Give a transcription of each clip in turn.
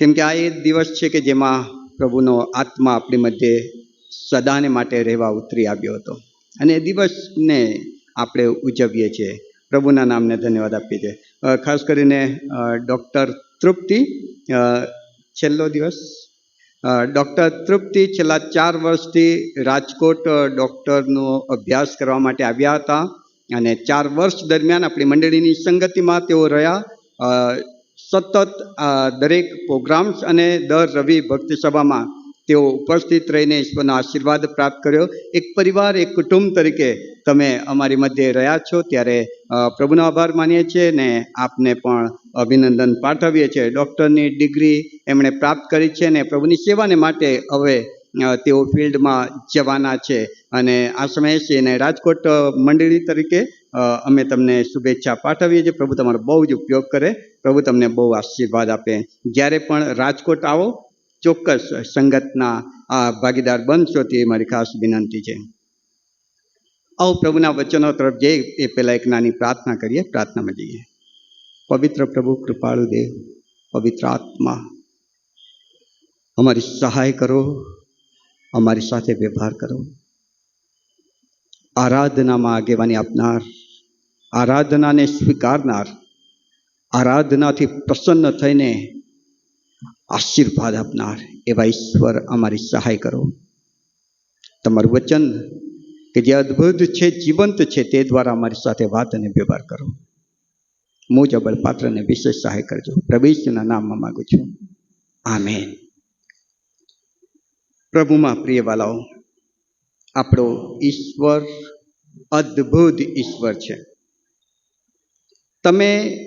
કેમ કે આ એ દિવસ છે કે જેમાં પ્રભુનો આત્મા આપણી મધ્યે સદાને માટે રહેવા ઉતરી આવ્યો હતો. અને એ દિવસને આપણે ઉજવીએ છીએ. પ્રભુના નામને ધન્યવાદ આપીએ છીએ. ખાસ કરીને ડૉક્ટર તૃપ્તિ છેલ્લો દિવસ. ડૉક્ટર તૃપ્તિ છેલ્લા ચાર વર્ષથી રાજકોટ ડૉક્ટરનો અભ્યાસ કરવા માટે આવ્યા હતા. અને ચાર વર્ષ દરમિયાન આપણી મંડળીની સંગતિમાં તેઓ રહ્યા. સતત આ દરેક પ્રોગ્રામ્સ અને દર રવિ ભક્તિ સભામાં તેઓ ઉપસ્થિત રહીને ઈશ્વરનો આશીર્વાદ પ્રાપ્ત કર્યો. એક પરિવાર, એક કુટુંબ તરીકે તમે અમારી મધ્યે રહ્યા છો. ત્યારે પ્રભુનો આભાર માનીએ છીએ ને આપને પણ અભિનંદન પાઠવીએ છીએ. ડૉક્ટરની ડિગ્રી એમણે પ્રાપ્ત કરી છે ને પ્રભુની સેવાને માટે હવે તેઓ ફિલ્ડમાં જવાના છે. અને આ સમયે છે રાજકોટ મંડળી તરીકે અમે તમને શુભેચ્છા પાઠવીએ છીએ. પ્રભુ તમારો બહુ જ ઉપયોગ કરે. પ્રભુ તમને બહુ આશીર્વાદ આપે. જ્યારે પણ રાજકોટ આવો, ચોક્કસ સંગતના આ ભાગીદાર બનશો તે મારી ખાસ વિનંતી છે. આવો પ્રભુના વચનો તરફ જઈ એ પહેલાં એક નાની પ્રાર્થના કરીએ, પ્રાર્થનામાં જઈએ. પવિત્ર પ્રભુ, કૃપાળુ દેવ, પવિત્ર આત્મા, અમારી સહાય કરો, અમારી સાથે વ્યવહાર કરો. આરાધનામાં આગેવાની આપનાર, આરાધનાને સ્વીકારનાર આરાધનાથી પ્રસન્ન થઈને આશીર્વાદ આપનાર એવા ઈશ્વર અમારી સહાય કરો. તમારું વચન કે જે અદ્ભુત છે, જીવંત છે, તે દ્વારા અમારી સાથે વાત અને વ્યવહાર કરો. મુજબલ પાત્રને વિશેષ સહાય કરજો. પ્રભુના નામમાં માગું છું. આમેન. પ્રભુમાં પ્રિય વાલાઓ, આપણો ઈશ્વર અદ્ભુત ઈશ્વર છે. તમે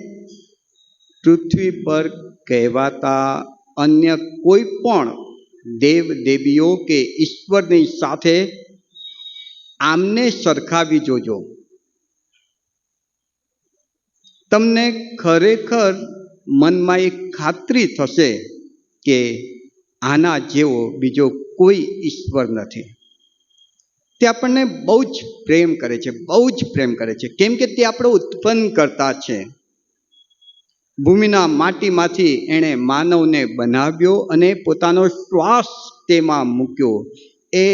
પૃથ્વી પર કહેવાતા અન્ય કોઈ પણ દેવ દેવીઓ કે ઈશ્વરની સાથે આમને સરખાવી જોજો. તમને ખરેખર મનમાં એક ખાતરી થશે કે આના જેવો બીજો કોઈ ઈશ્વર નથી. તે આપણને બહુ જ પ્રેમ કરે છે, બહુ જ પ્રેમ કરે છે. કેમ કે તે આપણો ઉત્પન્ન કરતા છે. ભૂમિના માટીમાંથી એણે માનવને બનાવ્યો અને પોતાનો શ્વાસ તેમાં મૂક્યો. એ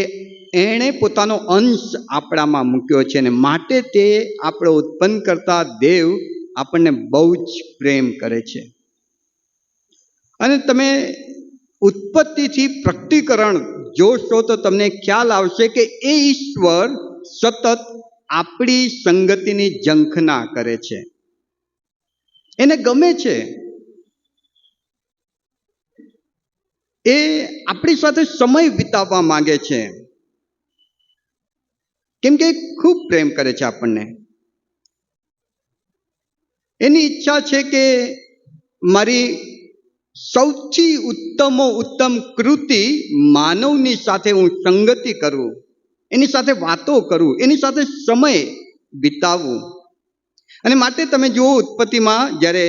એણે પોતાનો અંશ આપણામાં મૂક્યો છે અને માટે તે આપણો ઉત્પન્ન કરતા દેવ આપણને બહુ જ પ્રેમ કરે છે. અને તમે ઉત્પત્તિથી પ્રકટીકરણ જોશો તો તમને ખ્યાલ આવશે કે એ ઈશ્વર સતત આપણી સંગતિની ઝંખના કરે છે. એને ગમે છે. એ આપણી સાથે સમય વિતાવવા માંગે છે. કેમ કે ખૂબ પ્રેમ કરે છે આપણને. એની ઈચ્છા છે કે મારી સૌથી ઉત્તમો, ઉત્તમ કૃતિ માનવની સાથે હું સંગતિ કરું, એની સાથે વાતો કરું, એની સાથે સમય વિતાવું. અને માટે તમે જુઓ ઉત્પત્તિમાં જ્યારે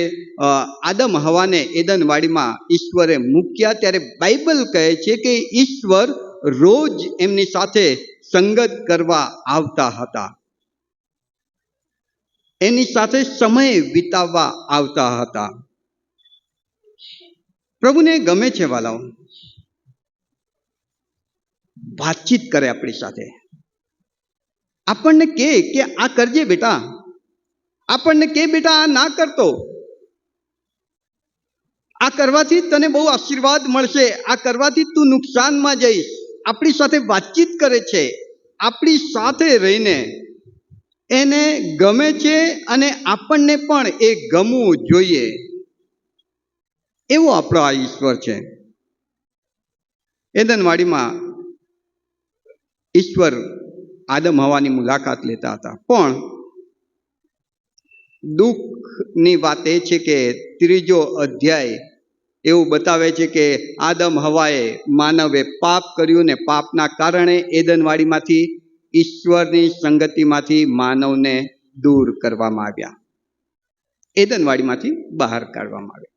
આદમ હવાને એદનવાડીમાં ઈશ્વરે મૂક્યા ત્યારે બાઇબલ કહે છે કે ઈશ્વર રોજ એમની સાથે સંગત કરવા આવતા હતા. એની સાથે સમય વિતાવવા આવતા હતા. પ્રભુને ગમે છે વાલાઓ, વાતચીત કરે આપણી સાથે. આપણને કે આ કરજે બેટા આપણને કે બેટા આ ના કરતો? આ કરવાથી તને બહુ આશીર્વાદ મળશે. આ કરવાથી તું નુકસાનમાં જઈશ. આપણી સાથે વાતચીત કરે છે. આપણી સાથે રહીને. એને ગમે છે અને આપણને પણ એ ગમવું જોઈએ. એવો આપણો આ ઈશ્વર છે. એદનવાડીમાં ઈશ્વર આદમ હવાની મુલાકાત લેતા હતા. પણ દુઃખની વાત એ છે કે ત્રીજો અધ્યાય એવું બતાવે છે કે આદમ હવાએ માનવે પાપ કર્યું ને પાપના કારણે એદનવાડીમાંથી, ઈશ્વરની સંગતિમાંથી માનવને દૂર કરવામાં આવ્યા. એદનવાડીમાંથી બહાર કાઢવામાં આવ્યા.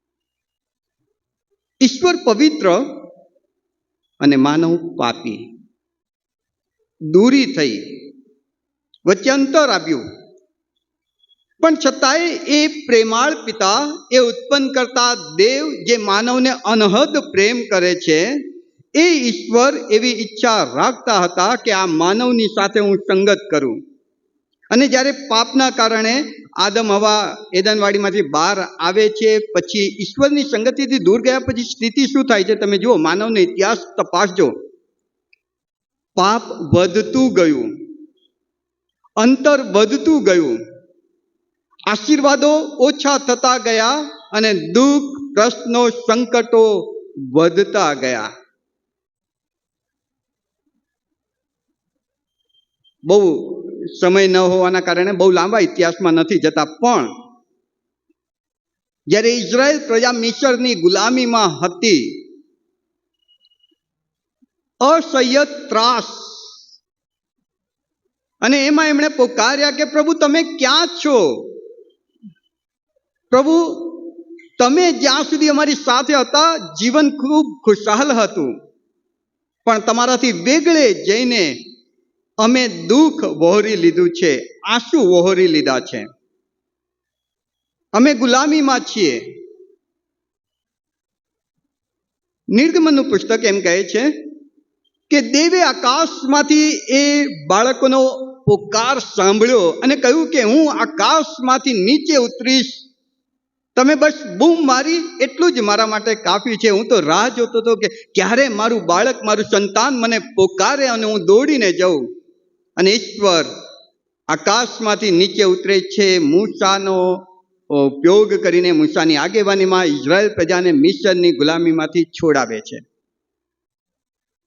ઈશ્વર પવિત્ર અને માનવ પાપી. દૂરી થઈ. વચ્ચે અંતર આવ્યું. પણ છતાંય એ પ્રેમાળ પિતા એ ઉત્પન્ન કરતા દેવ જે માનવને અનહદ પ્રેમ કરે છે, એ ઈશ્વર એવી ઈચ્છા રાખતા હતા કે આ માનવની સાથે હું સંગત કરું. અને જ્યારે પાપના કારણે આદમ હવા એદનવાડીમાંથી બહાર આવે છે, પછી ઈશ્વરની સંગતિથી દૂર ગયા, પછી સ્થિતિ શું થાય છે તમે જુઓ, માનવનો ઇતિહાસ તપાસજો. પાપ વધતું ગયું. અંતર વધતું ગયું. આશીર્વાદો ઓછા થતા ગયા અને દુઃખ, પ્રશ્નો, સંકટો વધતા ગયા. બહુ સમય ન હોવાના કારણે બહુ લાંબા ઇતિહાસમાં નથી જતા, પણ જ્યારે ઇઝરાયલ પ્રજા મિશરની ગુલામીમાં હતી, અસહ્ય ત્રાસ. અને એમાં એમણે પોકાર્યા કે પ્રભુ તમે ક્યાં છો? પ્રભુ, તમે જ્યાં સુધી અમારી સાથે હતા, જીવન ખૂબ ખુશહાલ હતું. પણ તમારાથી વેગળે જઈને અમે દુઃખ વહોરી લીધું છે, આંસુ વહોરી લીધા છે. અમે ગુલામીમાં છીએ. નિર્ગમનનું પુસ્તક એમ કહે છે કે દેવે આકાશમાંથી એ બાળકોનો પોકાર સાંભળ્યો અને કહ્યું કે હું આકાશમાંથી નીચે ઉતરીશ તમે બસ બૂમ મારી, એટલું જ મારા માટે કાફી છે. હું તો રાહ જોતો હતો કે ક્યારે મારું બાળક, મારું સંતાન મને પોકારે અને હું દોડીને જાઉં. અને ઈશ્વર આકાશમાંથી નીચે ઉતરે છે, મૂસાનો ઉપયોગ કરીને મૂસાની આગેવાનીમાં ઇઝરાયલ પ્રજાને મિશનની ગુલામીમાંથી છોડાવે છે.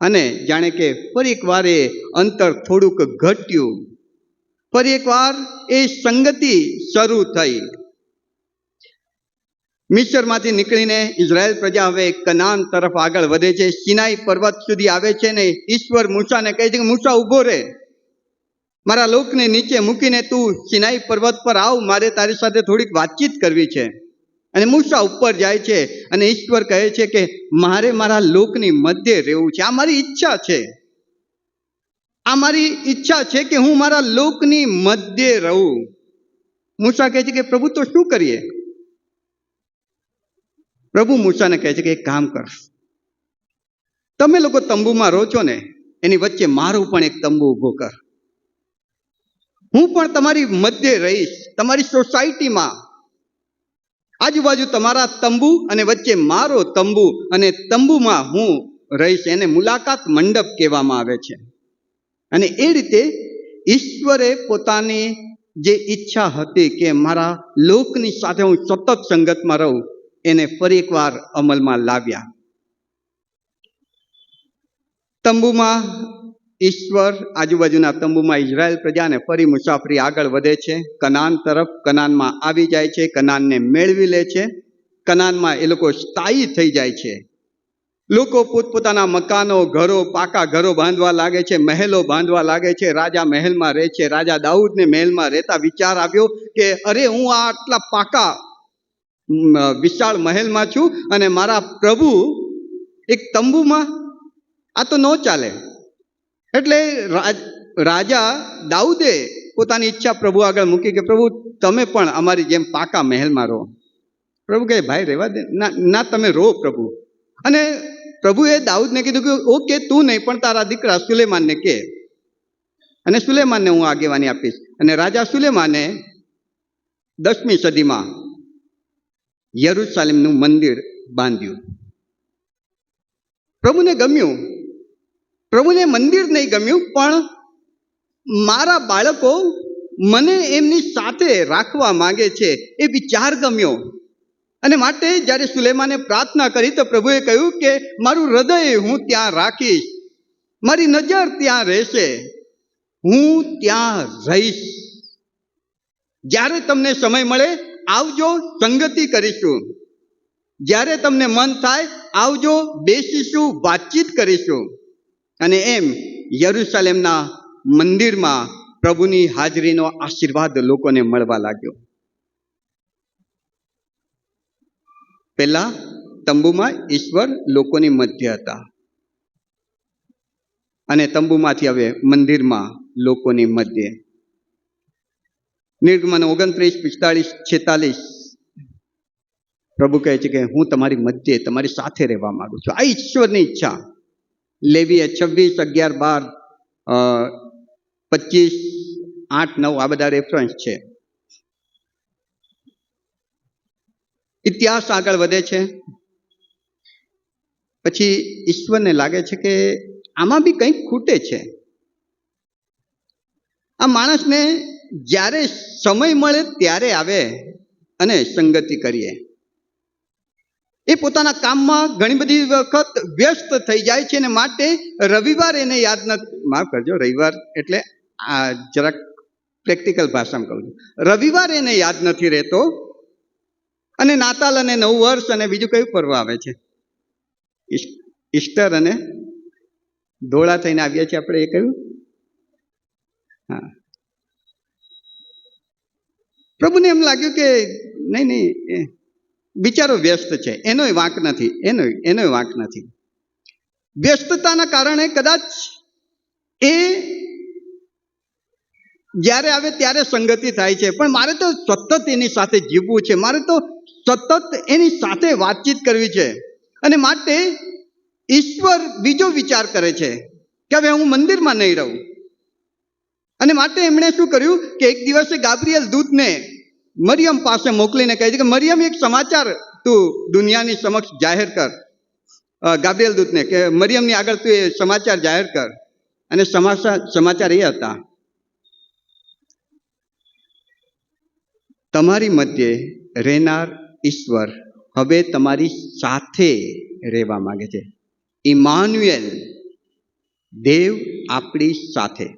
અને જાણે કે ફરી એકવાર એ અંતર થોડુંક ઘટ્યું. ફરી એકવાર એ સંગતિ શરૂ થઈ. મિસરમાંથી નીકળીને ઇઝરાયલ પ્રજા હવે કનાન તરફ આગળ વધે છે. સિનાઈ પર્વત સુધી આવે છે ને ઈશ્વર મૂસાને કહે છે કે, મૂસા, ઊભો રહે મારા લોકને નીચે મૂકીને તું સિનાઈ પર્વત પર આવ, મારે તારી સાથે થોડીક વાતચીત કરવી છે. અને મૂસા ઉપર જાય છે અને ઈશ્વર કહે છે કે, મારે મારા લોકની મધ્ય રહેવું છે. આ મારી ઈચ્છા છે. આ મારી ઈચ્છા છે કે હું મારા લોકની મધ્ય રહું. મૂસા કહે છે કે, પ્રભુ, તો શું કરીએ? પ્રભુ મૂસાને કહે છે કે એક કામ કર. તમે લોકો તંબુમાં રહો છો ને, એની વચ્ચે મારું પણ એક તંબુ ઊભો કર. હું પણ તમારી મધ્ય રહીશ, તમારી સોસાયટીમાં. આજુબાજુ તમારા તંબુ અને વચ્ચે મારો તંબુ અને તંબુમાં હું રહીશ, એને મુલાકાત મંડપ કહેવામાં આવે છે. અને એ રીતે ઈશ્વરે પોતાની જે ઈચ્છા હતી કે મારા લોકની સાથે હું સતત સંગતમાં રહું એને ફરી એકવાર અમલમાં લાવ્યા. તંબુમાં ઈશ્વર, આજુબાજુના તંબુમાં ઇઝરાયલ પ્રજાને ફરી મુસાફરી આગળ વધે છે. કનાન તરફ કનાનમાં આવી જાય છે, કનાનને મેળવી લે છે. કનાનમાં એ લોકો સ્થાયી થઈ જાય છે. લોકો પોતપોતાના મકાનો, ઘરો, પાકા ઘરો બાંધવા લાગે છે, મહેલો બાંધવા લાગે છે. રાજા મહેલમાં રહે છે. રાજા દાઉદને મહેલમાં રહેતા વિચાર આવ્યો કે અરે હું આ આટલા પાકા વિશાળ મહેલમાં છું અને મારા પ્રભુ એક તંબુમાં આ તો ન ચાલે. એટલે રાજા દાઉદે પોતાની ઈચ્છા પ્રભુ આગળ મૂકી કે, પ્રભુ, તમે પણ અમારી જેમ પાકા મહેલમાં રહો. પ્રભુ કહે, ભાઈ, રહેવા દે. ના ના, તમે રહો પ્રભુ. અને પ્રભુએ દાઉદને કીધું કે, ઓકે, તું નહીં, પણ તારા દીકરા સુલેમાનને કે. અને સુલેમાનને હું આગેવાની આપીશ. અને રાજા સુલેમાને દસમી સદીમાં યરુસાલેમનું મંદિર બાંધ્યું. પ્રભુને ગમ્યું. પ્રભુને મંદિર નહીં ગમ્યું, પણ મારા બાળકો મને એમની સાથે રાખવા માંગે છે. એ વિચાર ગમ્યો. અને માટે જ્યારે સુલેમાને પ્રાર્થના કરી, તો પ્રભુએ કહ્યું કે, મારું હૃદય હું ત્યાં રાખીશ. મારી નજર ત્યાં રહેશે. હું ત્યાં રહીશ. જ્યારે તમને સમય મળે આવજો સંગતિ કરીશું. જ્યારે તમને મન થાય, આવજો, બેસીશું, વાતચીત કરીશું. અને એમ યરુસાલેમના મંદિરમાં પ્રભુની હાજરીનો આશીર્વાદ લોકોને મળવા લાગ્યો. પહેલા તંબુમાં ઈશ્વર લોકોની મધ્ય હતા. અને તંબુમાંથી હવે મંદિરમાં લોકોની મધ્ય. નિર્ગમન ઓગણત્રીસ, પિસ્તાળીસ, છેતાલીસ. પ્રભુ કહે છે કે હું તમારી મધ્યે, તમારી સાથે રહેવા માંગુ છું. આ ઈશ્વરની ઈચ્છા. લેવી છવ્વીસ, અગિયાર, બાર પચીસ, આઠ, નવ, આ બધા રેફરન્સ છે. ઇતિહાસ આગળ વધે છે. પછી ઈશ્વરને લાગે છે કે આમાં બી કંઈક ખૂટે છે. આ માણસને જ્યારે સમય મળે ત્યારે આવે અને સંગતિ કરીએ. એ પોતાના કામમાં ઘણી બધી વખત વ્યસ્ત થઈ જાય છે અને માટે રવિવાર એને યાદ નથી માફ કરજો, રવિવાર એટલે આ જરાક પ્રેક્ટિકલ ભાષામાં કહું છું. રવિવાર એને યાદ નથી રહેતો અને નાતાલ અને નવું વર્ષ અને બીજું કયું પર્વ આવે છે? ઈસ્ટર અને ધોળા થઈને આવ્યા છીએ આપણે એ કહ્યું હા. પ્રભુને એમ લાગ્યું કે નહીં નહીં બિચારો વ્યસ્ત છે. એનોય વાંક નથી એનો એનોય વાંક નથી. વ્યસ્તતાના કારણે કદાચ એ જ્યારે આવે ત્યારે સંગતિ થાય છે. પણ મારે તો સતત એની સાથે જીવવું છે. મારે તો સતત એની સાથે વાતચીત કરવી છે. અને માટે ઈશ્વર બીજો વિચાર કરે છે કે હવે હું મંદિરમાં નહીં રહું. અને માટે એમણે શું કર્યું કે એક દિવસે ગાબ્રિયલ દૂતને મરિયમ પાસે મોકલીને કહે છે કે, મરિયમ, એક સમાચાર તું દુનિયાની સમક્ષ જાહેર કર. ગાબ્રિયલ દૂતને કે, મરિયમની આગળ તું એ સમાચાર જાહેર કર. અને સમાચાર એ હતા, તમારી મધ્યે રહેનાર ઈશ્વર હવે તમારી સાથે રહેવા માંગે છે. ઇમાન્યુએલ દેવ આપણી સાથે.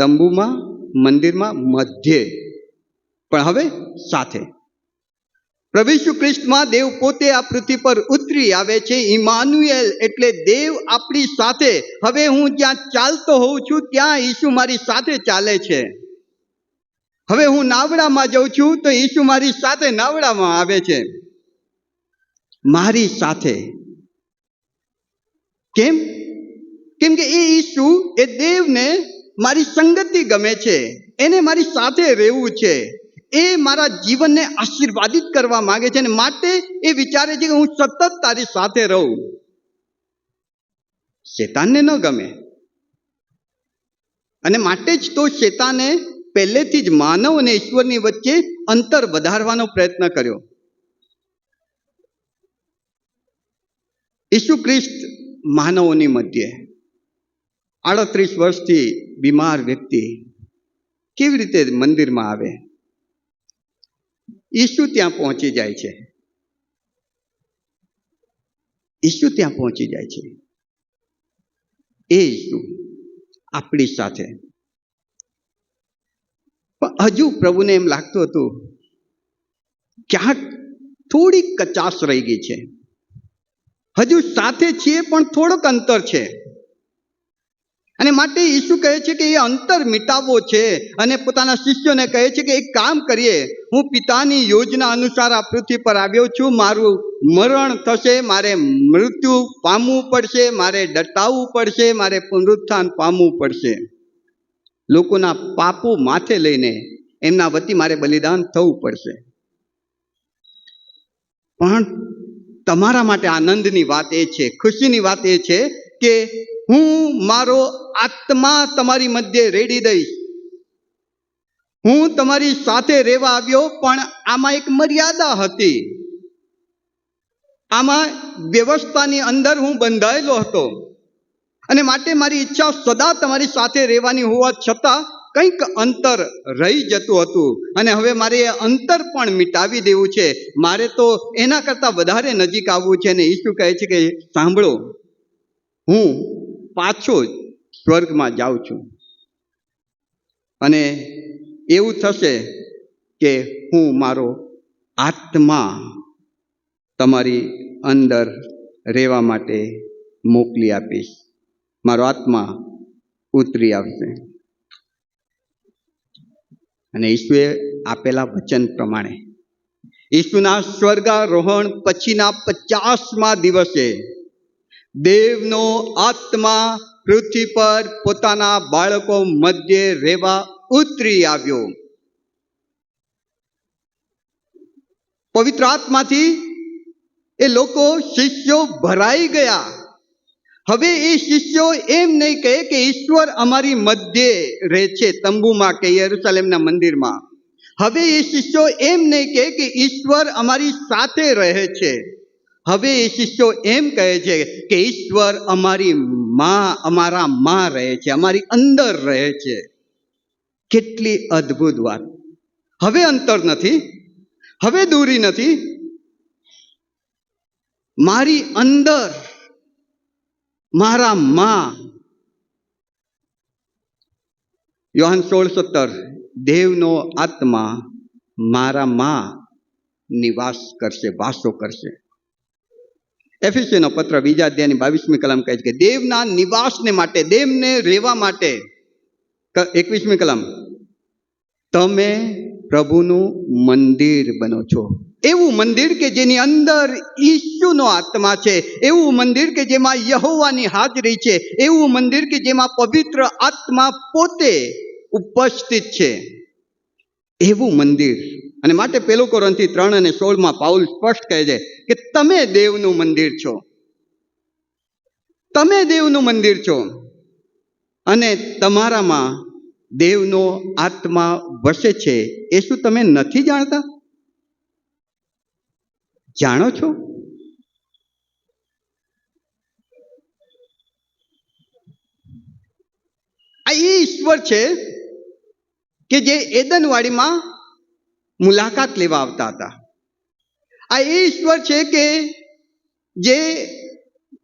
તંબુમાં, મંદિરમાં, મધ્યે. પણ હવે સાથે. પ્રભુ ઈસુ દેવ પોતે આ પૃથ્વી પર ઉતરી આવે છે ઇમાન્યુએલ એટલે દેવ આપણી સાથે. હવે હું જ્યાં ચાલતો હોઉં છું, ત્યાં ઈસુ મારી સાથે ચાલે છે. હવે હું નાવડામાં જાઉં છું, તો ઈસુ મારી સાથે નાવડામાં આવે છે. મારી સાથે. કેમ? કેમ કે એ ઈસુ, એ દેવને મારી સંગતિ ગમે છે, એને મારી સાથે રહેવું છે. એ મારા જીવનને આશીર્વાદિત કરવા માંગે છે અને માટે એ વિચારે છે કે હું સતત તારી સાથે રહું. શેતાનને ન ગમે. અને માટે જ તો શેતાને પહેલેથી જ માનવ અને ઈશ્વરની વચ્ચે અંતર વધારવાનો પ્રયત્ન કર્યો. ઈસુ ખ્રિસ્ત માનવોની મધ્યે આડત્રીસ વર્ષથી બીમાર વ્યક્તિ કેવી રીતે મંદિરમાં આવે? ઈસુ ત્યાં પહોંચી જાય છે. ઈસુ ત્યાં પહોંચી જાય છે. એ ઈસુ આપણી સાથે. પણ હજુ પ્રભુને એમ લાગતું હતું, ક્યાંક થોડીક કચાશ રહી ગઈ છે. હજુ સાથે છીએ પણ થોડોક અંતર છે. અને માટે ઈસુ કહે છે કે એ અંતર મિટાવવો છે અને પોતાના શિષ્યોને કહે છે કે એક કામ કરીએ. હું પિતાની યોજના અનુસાર આ પૃથ્વી પર આવ્યો છું. મારું મરણ થશે, મારે મૃત્યુ પામવું પડશે, મારે ડટાવવું પડશે, મારે પુનરુત્થાન પામવું પડશે. લોકોના પાપો માથે લઈને એમના વતી મારે બલિદાન થવું પડશે. પણ તમારા માટે આનંદની વાત એ છે, ખુશીની વાત એ છે કે હું મારો આત્મા તમારી મધ્યે રેડી દઈશ હું તમારી સાથે રહેવા આવ્યો, પણ આમાં એક મર્યાદા હતી. આમાં વ્યવસ્થાની અંદર હું બંધાયેલો હતો. અને માટે મારી ઈચ્છા સદા તમારી સાથે રહેવાની હોવા છતાં કંઈક અંતર રહી જતું હતું. અને હવે મારે એ અંતર પણ મિટાવી દેવું છે. મારે તો એના કરતાં વધારે નજીક આવવું છે. અને ઈસુ કહે છે કે, સાંભળો, હું પાછો સ્વર્ગમાં જાઉં છું. અને એવું થશે કે હું મારો આત્મા તમારી અંદર રહેવા માટે મોકલી આપીશ. મારો આત્મા ઉતરી આવશે. અને ઈસુએ આપેલા વચન પ્રમાણે ઈશ્વના સ્વર્ગારોહણ પછીના પચાસમા દિવસે દેવનો આત્મા પૃથ્વી પર પોતાના બાળકો મધ્યે રહેવા ઉતરી આવ્યો. પવિત્ર આત્માથી એ લોકો શિષ્યો ભરાઈ ગયા. હવે એ શિષ્યો એમ નહીં કહે કે ઈશ્વર અમારી મધ્યે રહે છે, તંબુમાં કે યરુસલેમના મંદિરમાં. હવે એ શિષ્યો એમ નહીં કહે કે ઈશ્વર અમારી સાથે રહે છે. હવે એ શિષ્યો એમ કહે છે કે ઈશ્વર અમારી માં, અમારા માં રહે છે, અમારી અંદર રહે છે. કેટલી અદ્ભુત વાત. હવે અંતર નથી, હવે દૂરી નથી. મારી અંદર, મારા માં. યોહાન સોળ સત્તર દેવનો આત્મા મારા માં નિવાસ કરશે, વાસો કરશે. એફએસસીનો પત્ર બીજા અધ્યાયની બાવીસમી કલમ કહે છે કે દેવના નિવાસને માટે, દેવને રહેવા માટે એકવીસમી કલમ, તમે પ્રભુનું મંદિર બનો છો. એવું મંદિર કે જેની અંદર ઈશુનો આત્મા છે, એવું મંદિર કે જેમાં યહોવાની હાજરી છે, એવું મંદિર કે જેમાં પવિત્ર આત્મા પોતે ઉપસ્થિત છે. એવું મંદિર અને માટે પેલું કોરંથી ત્રણ અને સોળમાં પાઉલ સ્પષ્ટ કહે છે કે તમે દેવનું મંદિર છો. તમે દેવનું મંદિર છો અને તમારામાં દેવનો આત્મા વસે છે. એ શું તમે નથી જાણતા? જાણો છો? આ એ ઈશ્વર છે કે જે એદનવાડીમાં મુલાકાત લેવા આવતા હતા. આ એ ઈશ્વર છે કે જે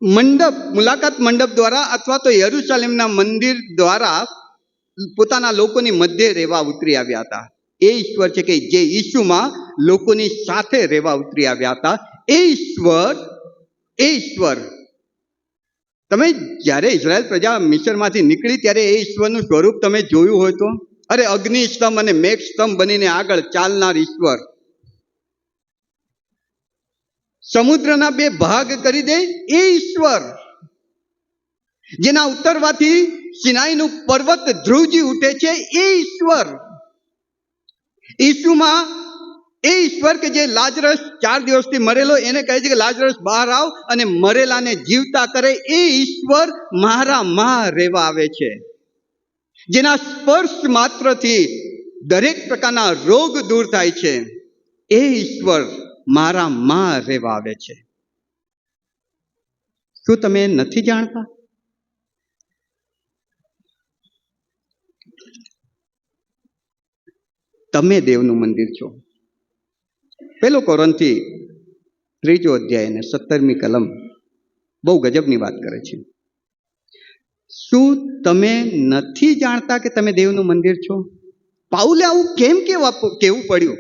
મંડપ, મુલાકાત મંડપ દ્વારા અથવા તો યરુસલેમના મંદિર દ્વારા પોતાના લોકોની મધ્યે રહેવા ઉતરી આવ્યા હતા. એ ઈશ્વર છે કે જે ઈસુમાં લોકોની સાથે રહેવા ઉતરી આવ્યા હતા. એ ઈશ્વર એ ઈશ્વર. તમે જ્યારે ઇઝરાયલ પ્રજા મિશરમાંથી નીકળી ત્યારે એ ઈશ્વરનું સ્વરૂપ તમે જોયું હોય તો? અરે અગ્નિ સ્તંભ અને મેઘ સ્તંભ બનીને આગળ ચાલનાર ઈશ્વર. સમુદ્રના બે ભાગ કરી દે એ ઈશ્વર. જેના ઉત્તરવાથી સિનાઈનું પર્વત ધ્રુવજી ઉઠે છે એ ઈશ્વર. ઈસુમાં એ ઈશ્વર કે જે લાજરસ ચાર દિવસથી મરેલો, એને કહે છે કે લાજરસ બહાર આવ અને મરેલાને જીવતા કરે એ ઈશ્વર મારા માં રહેવા આવે છે. જેના સ્પર્શ માત્રથી દરેક પ્રકારના રોગ દૂર થાય છે, એ ઈશ્વર મારા માં રહેવા આવે છે. શું તમે નથી જાણતા? તમે દેવનું મંદિર છો. પેલો કોરંથી ત્રીજો અધ્યાય અને સત્તરમી કલમ બહુ ગજબની વાત કરે છે. શું તમે નથી જાણતા કે તમે દેવનું મંદિર છો? પાઉલે આવું કેમ કેવા કેવું પડ્યું?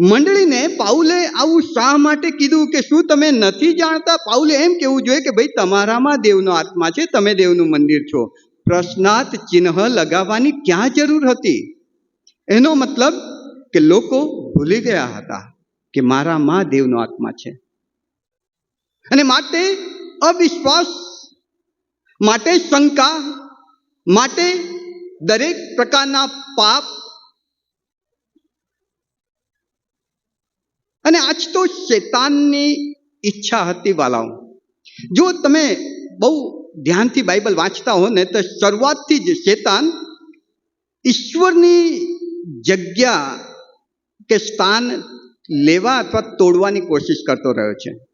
મંડળીને પાઉલે આવું શા માટે કીધું કે શું તમે નથી જાણતા? પાઉલે એમ કેવું જોઈએ કે ભાઈ તમારામાં દેવનો આત્મા છે, તમે દેવનું મંદિર છો. પ્રશ્નાર્થ ચિહ્ન લગાવવાની ક્યાં જરૂર હતી? એનો મતલબ કે લોકો ભૂલી ગયા હતા કે મારામાં દેવનો આત્મા છે. અને માટે અવિશ્વાસ માટે શંકા માટે દરેક પ્રકારના પાપ. અને આજ તો શેતાનની ઈચ્છા હતી વાલાઓ. જો તમે બહુ ધ્યાનથી બાઇબલ વાંચતા હો ને, તો શરૂઆતથી જ શેતાન ઈશ્વરની જગ્યા કે સ્થાન લેવા અથવા તોડવાની કોશિશ કરતો રહ્યો છે.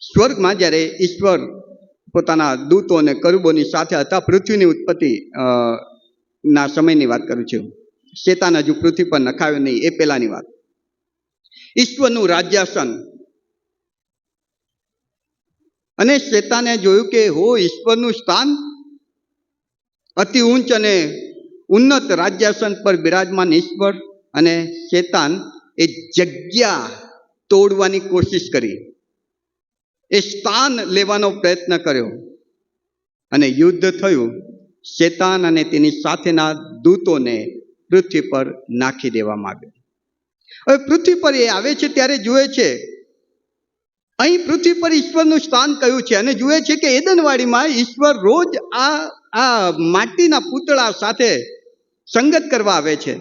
સ્વર્ગમાં જ્યારે ઈશ્વર પોતાના દૂતો અને કરુબોની સાથે હતા, પૃથ્વીની ઉત્પત્તિ ના સમયની વાત કરું છું. શેતાન હજુ પૃથ્વી પર નખાયો નહીં, એ પહેલાની વાત. ઈશ્વરનું રાજ્યાસન. અને શેતાને જોયું કે, હો, ઈશ્વરનું સ્થાન અતિ ઊંચ અને ઉન્નત રાજ્યાસન પર બિરાજમાન ઈશ્વર અને શેતાન એ જગ્યા તોડવાની કોશિશ કરી. એ સ્થાન લેવાનો પ્રયત્ન કર્યો. અને યુદ્ધ થયું. શેતાન અને તેની સાથેના દૂતોને પૃથ્વી પર નાખી દેવામાં આવ્યો. હવે પૃથ્વી પર એ આવે છે ત્યારે જુએ છે. અહીં પૃથ્વી પર ઈશ્વરનું સ્થાન કયું છે? અને જુએ છે કે એદનવાડીમાં ઈશ્વર રોજ આ આ માટીના પૂતળા સાથે સંગત કરવા આવે છે.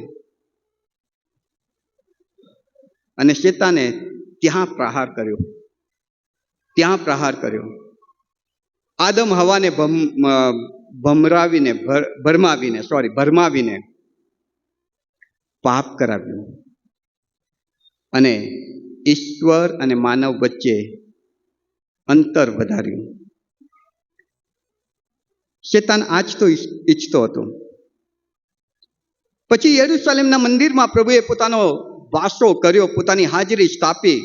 અને શેતાને ત્યાં પ્રહાર કર્યો. ત્યાં પ્રહાર કર્યો. આદમ હવાને ભમરાવીને ભરમાવીને સોરી ભરમાવીને પાપ કરાવ્યું. અને ઈશ્વર અને માનવ વચ્ચે અંતર વધાર્યું. શેતાન આજ તો ઈચ્છતો હતો. પછી યરુશલેમના મંદિરમાં પ્રભુએ પોતાનો વાસો કર્યો, પોતાની હાજરી સ્થાપી.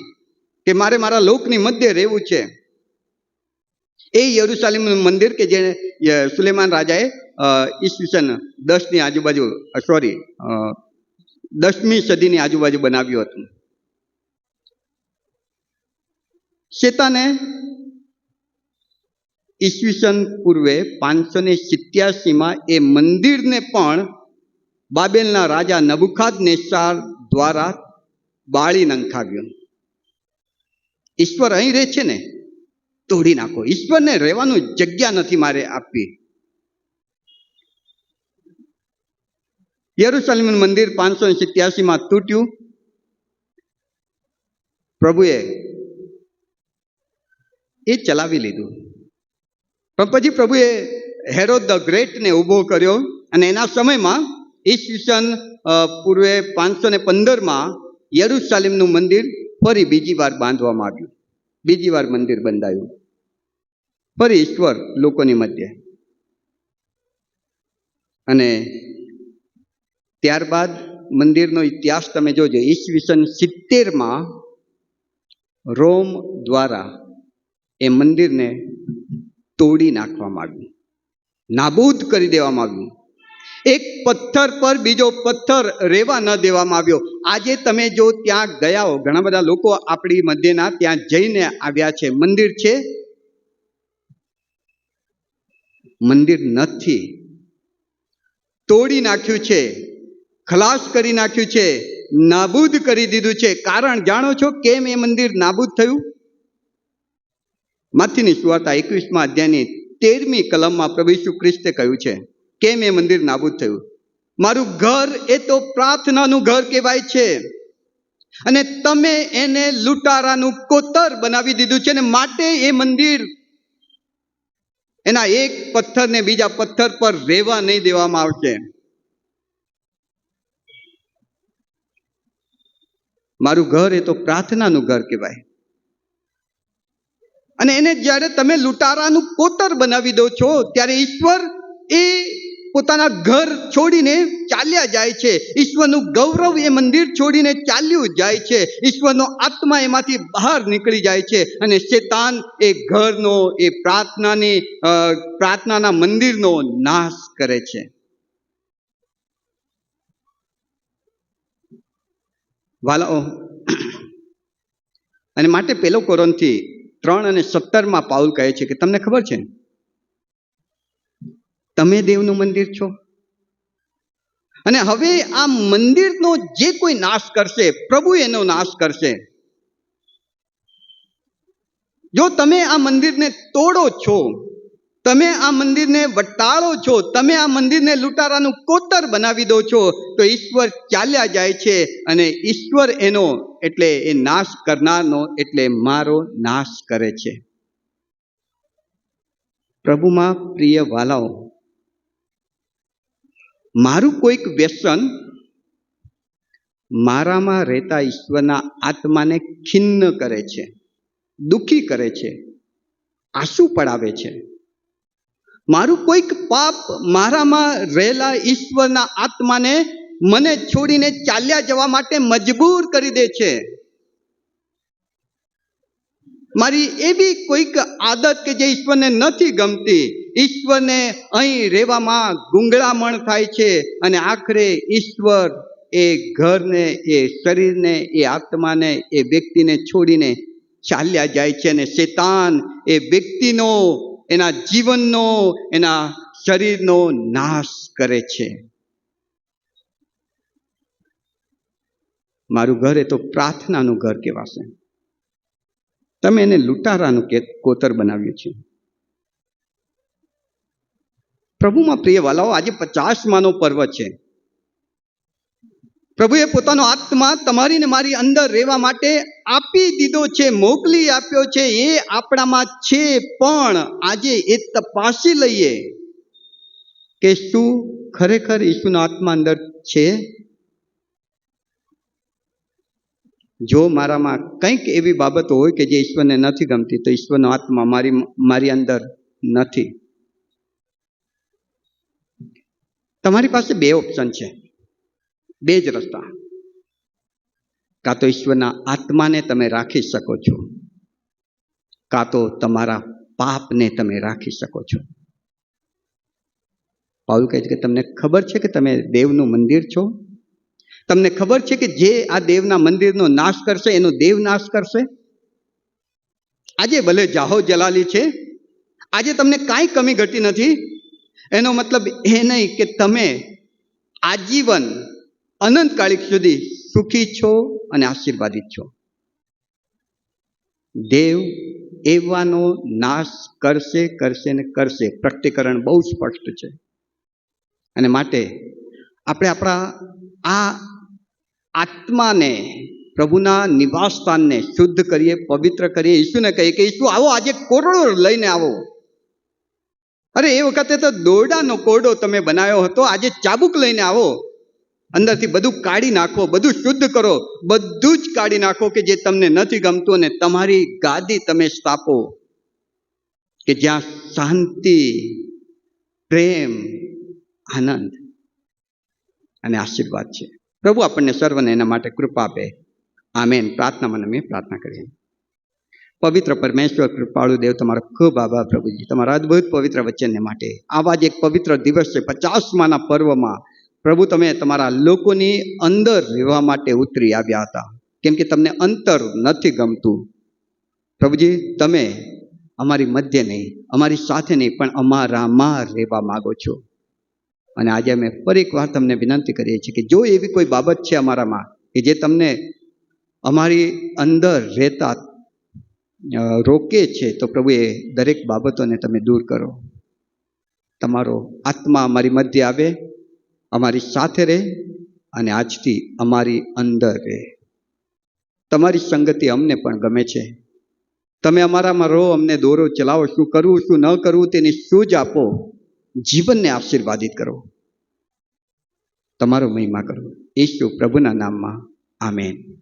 કે મારે મારા લોકની મધ્ય રહેવું છે. એ યરુશલેમ મંદિર કે જેને સુલેમાન રાજાએ ઈસવીસન દસની આજુબાજુ સોરી દસમી સદીની આજુબાજુ બનાવ્યું હતું. શેતાને ઈસવીસન પૂર્વે પાંચસો ને સિત્યાસીમાં એ મંદિરને પણ બાબેલના રાજા નબુખાદ નેસાર દ્વારા બાળી નંખાવ્યું. ઈશ્વર અહીં રહે છે ને, તોડી નાખો. ઈશ્વરને રહેવાનું જગ્યા નથી મારે આપવી. યરુશલેમ મંદિર પાંચસો સિત્યાસીમાં તૂટ્યું. પ્રભુએ એ ચલાવી લીધું. પણ પછી પ્રભુએ હેરોદ ધ ગ્રેટને ઊભો કર્યો અને એના સમયમાં ઈસવીસન પૂર્વે પાંચસો ને પંદરમાં યરુશાલેમનું મંદિર ફરી બીજી વાર બાંધવામાં આવ્યું. બીજી વાર મંદિર બંધાયું. ફરી ઈશ્વર લોકોની મધ્ય. અને ત્યારબાદ મંદિરનો ઇતિહાસ તમે જોજો. ઈસવીસન સિત્તેરમાં રોમ દ્વારા એ મંદિરને તોડી નાખવામાં આવ્યું. નાબૂદ કરી દેવામાં આવ્યું. એક પથ્થર પર બીજો પથ્થર રહેવા ન દેવામાં આવ્યો. આજે તમે જો ત્યાં ગયા હો, ઘણા બધા લોકો આપણી મધ્યના ત્યાં જઈને આવ્યા છે. મંદિર છે? મંદિર નથી. તોડી નાખ્યું છે, ખલાસ કરી નાખ્યું છે, નાબૂદ કરી દીધું છે. કારણ જાણો છો કેમ એ મંદિર નાબૂદ થયું? માથીની સુવાર્તા એકવીસમાં અધ્યાયની તેરમી કલમમાં પ્રભુ ઈસુ ખ્રિસ્તે કહ્યું છે કેમ એ મંદિર નાબૂદ થયું? મારું ઘર એ તો પ્રાર્થનાનું ઘર કહેવાય છે. અને તમે એને લૂંટારાનું કોતર બનાવી દીધું છે અને માટે એ મંદિર એના એક પથ્થરને બીજા પથ્થર પર રહેવા નહીં દેવામાં આવશે. મારું ઘર એ તો પ્રાર્થનાનું ઘર કહેવાય. અને એને જ્યારે તમે લૂંટારાનું કોતર બનાવી દો છો, ત્યારે ઈશ્વર એ પોતાના ઘર છોડીને ચાલ્યા જાય છે. ઈશ્વરનું ગૌરવ એ મંદિર છોડીને ચાલ્યું જાય છે. ઈશ્વરનો આત્મા એમાંથી બહાર નીકળી જાય છે અને શેતાન એ ઘરનો, એ પ્રાર્થનાની પ્રાર્થનાના મંદિરનો નાશ કરે છે. વાલાઓ અને માટે પેલો કોરોનથી ત્રણ અને સત્તરમાં પાઉલ કહે છે કે તમને ખબર છે? તમે દેવનું મંદિર છો? અને હવે આ મંદિરનો જે કોઈ નાશ કરશે, પ્રભુ એનો નાશ કરશે. જો તમે આ મંદિરને તોડો છો, તમે આ મંદિરને વટાળો છો, તમે આ મંદિરને લૂંટારાનું કોતર બનાવી દો છો, તો ઈશ્વર ચાલ્યા જાય છે અને ઈશ્વર એનો એટલે એ નાશ કરનારનો એટલે મારો નાશ કરે છે. પ્રભુમાં પ્રિય વાલાઓ મારું કોઈક વ્યસન મારામાં રહેતા ઈશ્વરના આત્માને ખિન્ન કરે છે, દુઃખી કરે છે, આંસુ પડાવે છે. મારું કોઈક પાપ મારામાં રહેલા ઈશ્વરના આત્માને મને છોડીને ચાલ્યા જવા માટે મજબૂર કરી દે છે. મારી એવી કોઈક આદત કે જે ઈશ્વરને નથી ગમતી ઈશ્વરને અહીં રહેવામાં ગુંગળામણ થાય છે અને આખરે ઈશ્વર એ ઘરને, એ શરીરને, એ આત્માને, એ વ્યક્તિને છોડીને ચાલ્યા જાય છે અને શેતાન એ વ્યક્તિનો, એના જીવનનો, એના શરીરનો નાશ કરે છે. મારું ઘર એ તો પ્રાર્થનાનું ઘર કહેવાશે. તમે એને લૂંટારાનું કોતર બનાવ્યું છે. પ્રભુમાં પ્રિય વાલાઓ, આજે પચાસમાનો પર્વ છે. પ્રભુએ પોતાનો આત્મા તમારી ને મારી અંદર રહેવા માટે આપી દીધો છે, મોકલી આપ્યો છે, એ આપણામાં છે પણ આજે એ તપાસી લઈએ કે શું ખરેખર ઈસુનો આત્મા અંદર છે? જો મારામાં કંઈક એવી બાબતો હોય કે જે ઈશ્વરને નથી ગમતી, તો ઈશ્વરનો આત્મા મારી મારી અંદર નથી. તમારી પાસે બે ઓપ્શન છે. બે જ રસ્તા. કાં તો ઈશ્વરના આત્માને તમે રાખી શકો છો. કાં તો તમારા પાપને તમે રાખી શકો છો. પાઉલ કહે છે કે તમને ખબર છે કે તમે દેવનું મંદિર છો? તમને ખબર છે કે જે આ દેવના મંદિરનો નાશ કરશે, એનો દેવ નાશ કરશે? આજે ભલે જાહો જલાલી છે, આજે તમને કાંઈ કમી ઘટી નથી એનો મતલબ એ નહીં કે તમે આજીવન અનંતકાળિક સુધી સુખી છો અને આશીર્વાદિત છો. દેવ એવાનો નાશ કરશે કરશે ને કરશે. પ્રકટીકરણ બહુ સ્પષ્ટ છે. અને માટે આપણે આપણા આ આત્માને, પ્રભુના નિવાસ સ્થાનને શુદ્ધ કરીએ, પવિત્ર કરીએ. ઈશુને કહીએ કે ઈશુ આવો, આજે કોરડો લઈને આવો. અરે, એ વખતે તો દોરડાનો કોરડો તમે બનાવ્યો હતો. આજે ચાબુક લઈને આવો. અંદરથી બધું કાઢી નાખો, બધું શુદ્ધ કરો. બધું જ કાઢી નાખો કે જે તમને નથી ગમતું અને તમારી ગાદી તમે સ્થાપો. કે જ્યાં શાંતિ, પ્રેમ, આનંદ અને આશીર્વાદ છે. પ્રભુ આપણને સર્વને એના માટે કૃપા આપે. આમેન. પ્રાર્થનામાં અમે પ્રાર્થના કરીએ. પવિત્ર પરમેશ્વર, કૃપાળુ દેવ, તમારો ખૂબ આભાર પ્રભુજી. તમારા અદ્ભુત પવિત્ર વચનને માટે આવા જ એક પવિત્ર દિવસ છે પચાસમાના પર્વમાં. પ્રભુ, તમે તમારા લોકોની અંદર રહેવા માટે ઉતરી આવ્યા હતા. કેમ કે તમને અંતર નથી ગમતું. પ્રભુજી, તમે અમારી મધ્ય નહીં, અમારી સાથે નહીં, પણ અમારામાં રહેવા માગો છો. અને આજે અમે ફરી એકવાર તમને વિનંતી કરીએ છીએ કે જો એવી કોઈ બાબત છે અમારામાં કે જે તમને અમારી અંદર રહેતા રોકે છે, તો પ્રભુ એ દરેક બાબતોને તમે દૂર કરો. તમારો આત્મા અમારી મધ્ય આવે, અમારી સાથે રહે અને આજથી અમારી અંદર રહે. તમારી સંગતિ અમને પણ ગમે છે. તમે અમારામાં રહો, અમને દોરો, ચલાવો, શું કરવું, શું ન કરવું તેની સૂઝ આપો. જીવનને આશીર્વાદિત કરો. તમારો મહિમા કરો ઈશુ પ્રભુના નામમાં. આમેન.